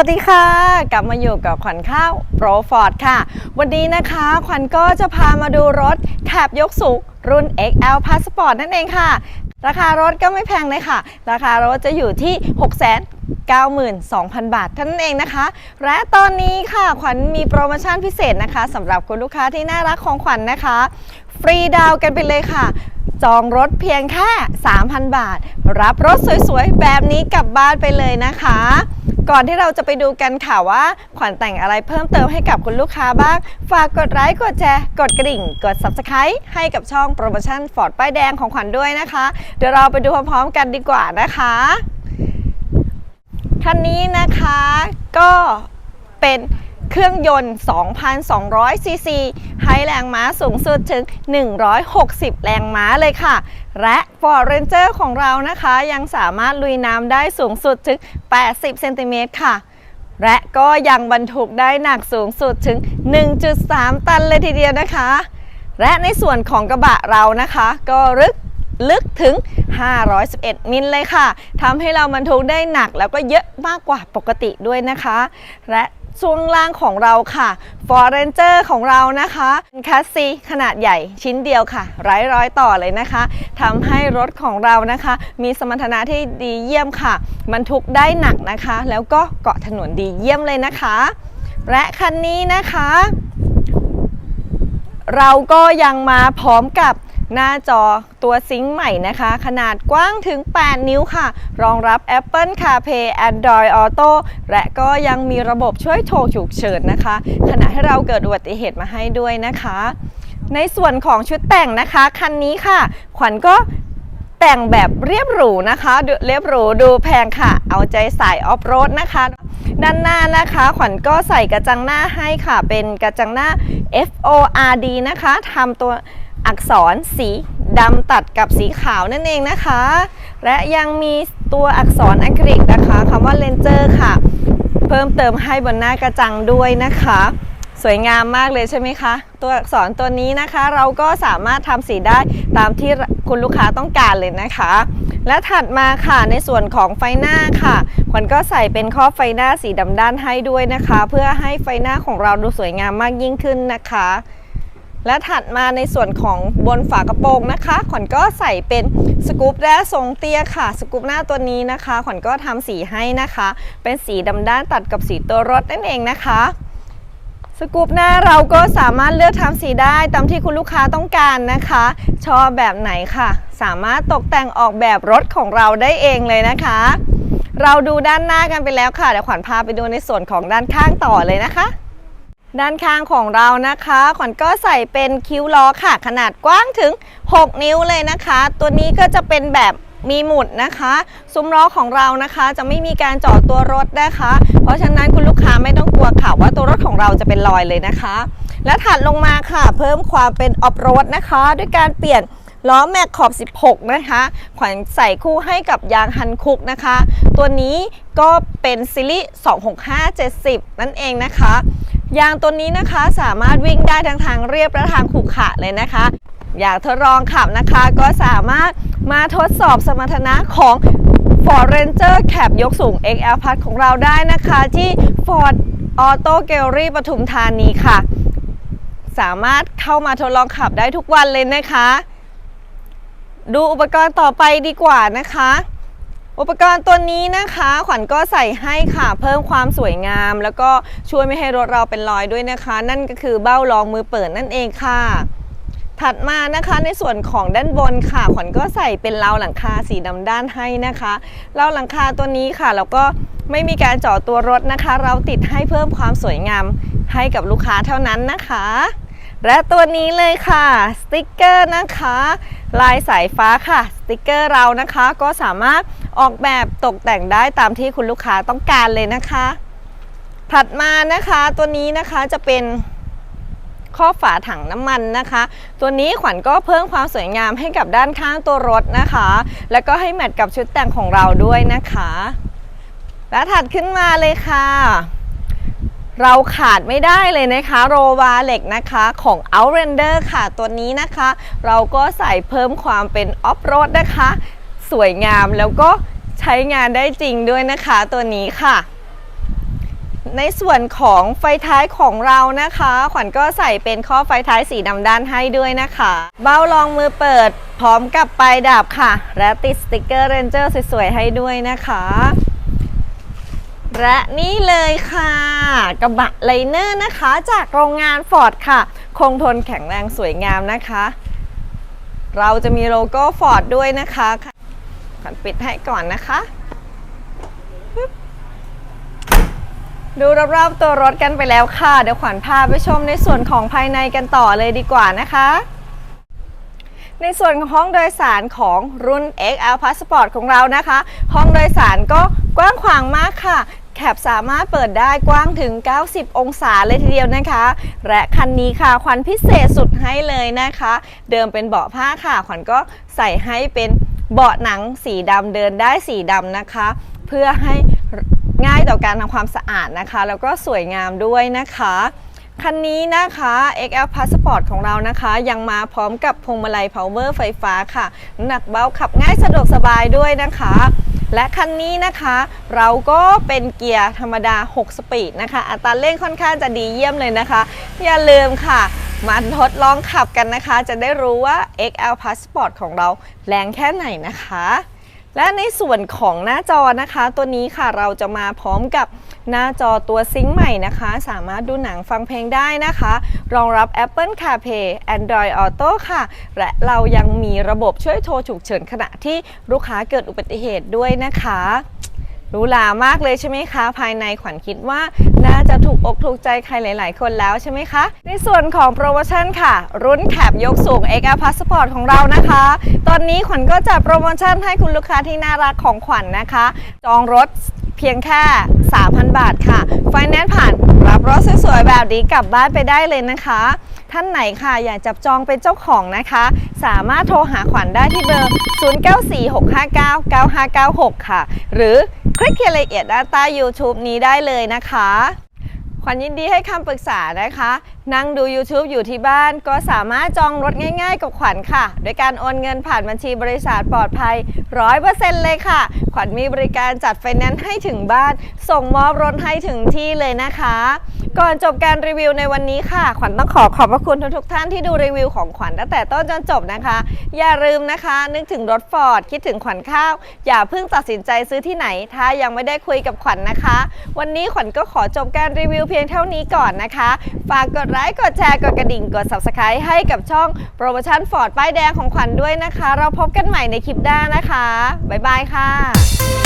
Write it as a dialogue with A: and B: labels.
A: วัสดีค่ะ กลับมาอยู่กับขวัญข้าวโปรฟอร์ดค่ะ วันนี้นะคะขวัญก็จะพามาดูรถแคบยกสูงรุ่น XL Passport นั่นเองค่ะ ราคารถก็ไม่แพงเลยค่ะ ราคารถจะอยู่ที่6 9 2 0 0 0 บาทท่านั้นเองนะคะ และตอนนี้ค่ะขวัญมีโปรโมชั่นพิเศษนะคะสำหรับคุณลูกค้าที่น่ารักของขวัญนะคะ ฟรีดาวกันไปเลยค่ะ จองรถเพียงแค่ 3,000 บาท รับรถสวยๆ แบบนี้กลับบ้านไปเลยนะคะ ก่อนที่เราจะไปดูกันค่ะว่า ขวัญแต่งอะไรเพิ่มเติมให้กับคุณลูกค้าบ้าง ฝากกดไลค์กดแชร์ กดกระดิ่ง กด Subscribe ให้กับช่องโปรโมชั่นฟอร์ดป้ายแดงของขวัญด้วยนะคะ เดี๋ยวเราไปดูพร้อมๆกันดีกว่านะคะคันนี้นะคะก็เป็น เครื่องยนต์ 2,200 ซีซี ให้แรงม้าสูงสุดถึง 160 แรงม้าเลยค่ะ และ Ford Ranger ของเรานะคะ ยังสามารถลุยน้ำได้สูงสุดถึง 80 เซนติเมตรค่ะ และก็ยังบรรทุกได้หนักสูงสุดถึง 1.3 ตันเลยทีเดียวนะคะ และในส่วนของกระบะเรานะคะ ก็ลึกลึกถึง 511 มิลเลยค่ะ ทำให้เราบรรทุกได้หนักแล้วก็เยอะมากกว่าปกติด้วยนะคะ และ ช่วงล่างของเราค่ะ Ford Ranger ของเรานะคะคัสซีขนาดใหญ่ชิ้นเดียวค่ะไร้ร้อยต่อเลยนะคะทำให้รถของเรานะคะ มีสมรรถนะที่ดีเยี่ยมค่ะบรรทุกได้หนักนะคะ แล้วก็เกาะถนนดีเยี่ยมเลยนะคะ และคันนี้นะคะ เราก็ยังมาพร้อมกับ หน้าจอตัวซิงค์ใหม่นะคะ ขนาดกว้างถึง 8 นิ้วค่ะ รองรับ Apple CarPlay Android Auto และก็ยังมีระบบช่วยโทรฉุกเฉินนะคะ ขณะให้เราเกิดอุบัติเหตุมาให้ด้วยนะคะ ในส่วนของชุดแต่งนะคะ คันนี้ค่ะ ขวัญก็แต่งแบบเรียบหรูนะคะดูเรียบหรูดูแพงค่ะ เอาใจสายออฟโรดนะคะ ด้านหน้านะคะ ขวัญก็ใส่กระจังหน้าให้ค่ะ เป็นกระจังหน้า F O R D นะคะทำตัว อักษรสีดำตัดกับสีขาวนั่นเองนะคะ และยังมีตัวอักษรอังกฤษนะคะคำว่า Ranger ค่ะ เพิ่มเติมให้บนหน้ากระจังด้วยนะคะ สวยงามมากเลยใช่ไหมคะ ตัวอักษรตัวนี้นะคะ เราก็สามารถทำสีได้ตามที่คุณลูกค้าต้องการเลยนะคะ และถัดมาค่ะในส่วนของไฟหน้าค่ะขวัญก็ใส่เป็นครอบไฟหน้าสีดำด้านให้ด้วยนะคะ เพื่อให้ไฟหน้าของเราดูสวยงามมากยิ่งขึ้นนะคะ และถัดมาในส่วนของบนฝากระโปรงนะคะ ขวัญก็ใส่เป็นสกู๊ปแร่ทรงเตี้ยค่ะ สกู๊ปหน้าตัวนี้นะคะ ขวัญก็ทำสีให้นะคะ เป็นสีดำด้านตัดกับสีตัวรถนั่นเองนะคะสกู๊ปหน้าเราก็สามารถเลือกทำสีได้ตามที่คุณลูกค้าต้องการนะคะ ชอบแบบไหนค่ะ สามารถตกแต่งออกแบบรถของเราได้เองเลยนะคะ เราดูด้านหน้ากันไปแล้วค่ะเดี๋ยวขวัญพาไปดูในส่วนของด้านข้างต่อเลยนะคะ ด้านข้างของเรานะคะขวัญก็ใส่เป็นคิ้วล้อค่ะ ขนาดกว้างถึง 6 นิ้วเลยนะคะ ตัวนี้ก็จะเป็นแบบมีหมุดนะคะซุ้มล้อของเรานะคะ จะไม่มีการเจาะตัวรถนะคะ เพราะฉะนั้นคุณลูกค้าไม่ต้องกลัวค่ะว่าตัวรถของเราจะเป็นรอยเลยนะคะ และถัดลงมาค่ะ เพิ่มความเป็นออฟโรดนะคะ ด้วยการเปลี่ยนล้อแม็กขอบ 16 นะคะ ขวัญใส่คู่ให้กับยางฮันคุกนะคะ ตัวนี้ก็เป็นซิลิ26570 นั่นเองนะคะ ยางตัวนี้นะคะสามารถวิ่งได้ทั้งทางเรียบและทางขรุขระเลยนะคะ อยากทดลองขับนะคะก็สามารถมาทดสอบสมรรถนะของ Ford Ranger Cab ยกสูง XL Plus ของเราได้นะคะที่ Ford Auto Gallery ปทุมธานีค่ะ สามารถเข้ามาทดลองขับได้ทุกวันเลยนะคะ ดูอุปกรณ์ต่อไปดีกว่านะคะ อุปกรณ์ตัวนี้นะคะ ขวัญก็ใส่ให้ค่ะเพิ่มความสวยงาม แล้วก็ช่วยไม่ให้รถเราเป็นรอยด้วยนะคะ นั่นก็คือเบ้ารองมือเปิดนั่นเองค่ะ ถัดมานะคะในส่วนของด้านบนค่ะ ขวัญก็ใส่เป็นราวหลังคาสีดำด้านให้นะคะราวหลังคาตัวนี้ค่ะแล้วก็ไม่มีการเจาะตัวรถนะคะ เราติดให้เพิ่มความสวยงามให้กับลูกค้าเท่านั้นนะคะ และตัวนี้เลยค่ะสติกเกอร์นะคะ ลายสายฟ้าค่ะสติกเกอร์เรานะคะ ก็สามารถออกแบบตกแต่งได้ตามที่คุณลูกค้าต้องการเลยนะคะ ถัดมานะคะตัวนี้นะคะจะเป็นข้อบฝาถังน้ำมันนะคะ ตัวนี้ขวัญก็เพิ่มความสวยงามให้กับด้านข้างตัวรถนะคะ แล้วก็ให้แมทกับชุดแต่งของเราด้วยนะคะ และถัดขึ้นมาเลยค่ะ เราขาดไม่ได้เลยนะคะโรวาเหล็กนะคะของ Outrender ค่ะตัวนี้นะคะ เราก็ใส่เพิ่มความเป็นออฟโรดนะคะ สวยงามแล้วก็ใช้งานได้จริงด้วยนะคะตัวนี้ค่ะ ในส่วนของไฟท้ายของเรานะคะ ขวัญก็ใส่เป็นข้อไฟท้ายสีดำด้านให้ด้วยนะคะ เบ้ารองมือเปิดพร้อมกับปลายดาบค่ะ และติดสติกเกอร์เรนเจอร์สวยๆให้ด้วยนะคะ และนี่เลยค่ะ กระบะไลเนอร์นะคะ จากโรงงานฟอร์ดค่ะ คงทนแข็งแรงสวยงามนะคะ เราจะมีโลโก้ฟอร์ดด้วยนะคะขวัญปิดให้ก่อนนะคะ ดูรอบๆตัวรถกันไปแล้วค่ะ เดี๋ยวขวัญพาไปชมในส่วนของภายในกันต่อเลยดีกว่านะคะในส่วนของห้องโดยสารของรุ่น XL Passport ของเรานะคะ ห้องโดยสารก็กว้างขวางมากค่ะ แคบสามารถเปิดได้กว้างถึง 90 องศาเลยทีเดียวนะคะ และคันนี้ค่ะขวัญพิเศษสุดให้เลยนะคะ เดิมเป็นเบาะผ้าค่ะขวัญก็ใส่ให้เป็นเบาะหนังสีดำเดินได้สีดำนะคะ เพื่อให้ง่ายต่อการทำความสะอาดนะคะ แล้วก็สวยงามด้วยนะคะคันนี้นะคะ XL Passport ของเรานะคะ ยังมาพร้อมกับพวงมาลัย power ไฟฟ้าค่ะ หนักเบาขับง่ายสะดวกสบายด้วยนะคะ และคันนี้นะคะ เราก็เป็นเกียร์ธรรมดา 6 สปีดนะคะ อัตราเร่งค่อนข้างจะดีเยี่ยมเลยนะคะ อย่าลืมค่ะ มาทดลองขับกันนะคะ จะได้รู้ว่า XL Passport ของเราแรงแค่ไหนนะคะ และในส่วนของหน้าจอนะคะ ตัวนี้ค่ะเราจะมาพร้อมกับหน้าจอตัวซิงค์ใหม่นะคะ สามารถดูหนังฟังเพลงได้นะคะ รองรับ Apple CarPlay Android Auto ค่ะ และเรายังมีระบบช่วยโทรฉุกเฉินขณะที่ลูกค้าเกิดอุบัติเหตุด้วยนะคะ หรูหรามากเลยใช่ไหมคะ ภายในขวัญคิดว่า น่าจะถูกอกถูกใจใครหลาย ๆ คนแล้วใช่ไหมคะ ในส่วนของโปรโมชั่นค่ะ รุ่นแคบยกสูง XL Passport ของเรานะคะ ตอนนี้ขวัญก็จัดโปรโมชั่นให้คุณลูกค้าที่น่ารักของขวัญนะคะ จองรถเพียงแค่ 3,000 บาทค่ะ ไฟแนนซ์ผ่านรับรถสวยๆแบบนี้กลับบ้านไปได้เลยนะคะ ท่านไหนค่ะอยากจับจองเป็นเจ้าของนะคะ สามารถโทรหาขวัญได้ที่เบอร์ 0946599596 ค่ะ หรือ คลิกรายละเอียดด้านใต้ YouTube นี้ได้เลยนะคะขวัญยินดีให้คำปรึกษานะคะ นั่งดู YouTube อยู่ที่บ้านก็สามารถจองรถง่ายๆ กับขวัญค่ะ โดยการโอนเงินผ่านบัญชีบริษัทปลอดภัย 100%เลยค่ะ ขวัญมีบริการจัดไฟแนนซ์ให้ถึงบ้าน ส่งมอบรถให้ถึงที่เลยนะคะ ก่อนจบการรีวิวในวันนี้ค่ะ ขวัญต้องขอขอบพระคุณทุกๆท่านที่ดูรีวิวของขวัญตั้งแต่ต้นจนจบนะคะ อย่าลืมนะคะ นึกถึงรถฟอร์ดคิดถึงขวัญข้าว อย่าเพิ่งตัดสินใจซื้อที่ไหน ถ้ายังไม่ได้คุยกับขวัญนะคะ วันนี้ขวัญก็ขอจบการรีวิวเพียงเท่านี้ก่อนนะคะ ฝากกดไลค์กดแชร์กดกระดิ่งกด subscribe ให้กับช่องโปรโมชั่นฟอร์ดป้ายแดงของขวัญด้วยนะคะ เราพบกันใหม่ในคลิปหน้านะคะบ๊ายบายค่ะ